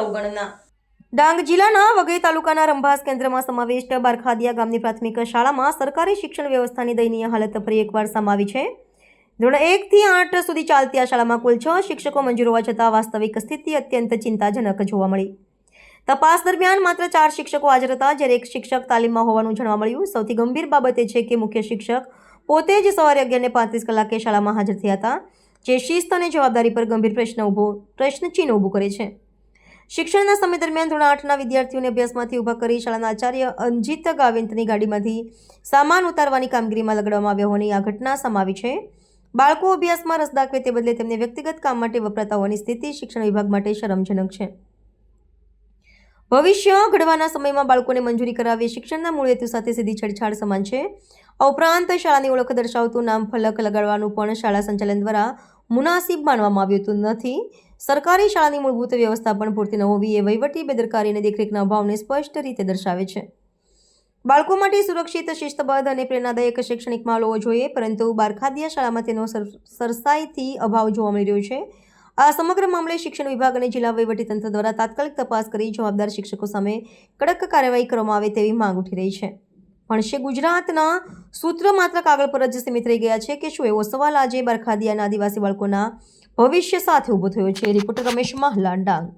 અવગણના. ડાંગ જિલ્લાના વઘઈ તાલુકાના રંભાસ કેન્દ્રમાં સમાવિષ્ટ બારખાદિયા ગામની પ્રાથમિક શાળામાં સરકારી શિક્ષણ વ્યવસ્થાની દયનીય હાલત ફરી એકવાર સમાવી છે. ધોરણ એકથી આઠ સુધી ચાલતી આ શાળામાં કુલ છ શિક્ષકો મંજૂર હોવા છતાં વાસ્તવિક સ્થિતિ અત્યંત ચિંતાજનક જોવા મળી. તપાસ દરમિયાન માત્ર ચાર શિક્ષકો હાજર હતા, જ્યારે એક શિક્ષક તાલીમમાં હોવાનું જાણવા મળ્યું. સૌથી ગંભીર બાબત એ છે કે મુખ્ય શિક્ષક પોતે જ સવારે અગિયારને પાંત્રીસ કલાકે શાળામાં હાજર થયા હતા. જે શિસ્ત અને જવાબદારી પર ગંભીર પ્રશ્ન ઊભો પ્રશ્નચિહ્ન ઊભું કરે છે. શિક્ષણના સમય દરમિયાન ધોરણ આઠના વિદ્યાર્થીઓને અભ્યાસમાંથી ઊભા કરી શાળાના આચાર્ય અંજિત ગાવિંતની ગાડીમાંથી સામાન ઉતારવાની કામગીરીમાં લગાડવામાં આવ્યો હોવાની આ ઘટના સમાવી છે. બાળકો અભ્યાસમાં રસ દાખવે તે બદલે તેમને વ્યક્તિગત કામ માટે વપરાતા હોવાની સ્થિતિ શિક્ષણ વિભાગ માટે શરમજનક છે. ભવિષ્ય ઘડવાના સમયમાં બાળકોને મંજૂરી કરાવી શિક્ષણના મૂળ હેતુ સાથે સીધી છેડછાડ સમાન છે. ઉપરાંત શાળાની ઓળખ દર્શાવતું નામ ફલક લગાડવાનું પણ શાળા સંચાલન દ્વારા મુનાસિબ માનવામાં આવ્યું નથી. સરકારી શાળાની મૂળભૂત વ્યવસ્થા પણ પૂરતી ન હોવી એ વહીવટી બેદરકારી અને દેખરેખના અભાવને સ્પષ્ટ રીતે દર્શાવે છે. બાળકો માટે સુરક્ષિત, શિસ્તબદ્ધ અને પ્રેરણાદાયક શૈક્ષણિક માલ હોવો જોઈએ, પરંતુ બારખાદિયા શાળામાં તેનો સર- સરસાઈથી અભાવ જોવા મળી રહ્યો છે. આ સમગ્ર મામલે શિક્ષણ વિભાગ અને જિલ્લા વહીવટીતંત્ર દ્વારા તાત્કાલિક તપાસ કરી જવાબદાર શિક્ષકો સામે કડક કાર્યવાહી કરવામાં આવે તેવી માંગ ઉઠી રહી છે. ભણશે ગુજરાતના સૂત્ર માત્ર કાગળ પર જ સીમિત રહી ગયા છે કે શું એવો સવાલ આજે બરખાદિયાના આદિવાસી બાળકોના ભવિષ્ય સાથે ઊભો થયો છે. રિપોર્ટર રમેશ માહલા ડાંગ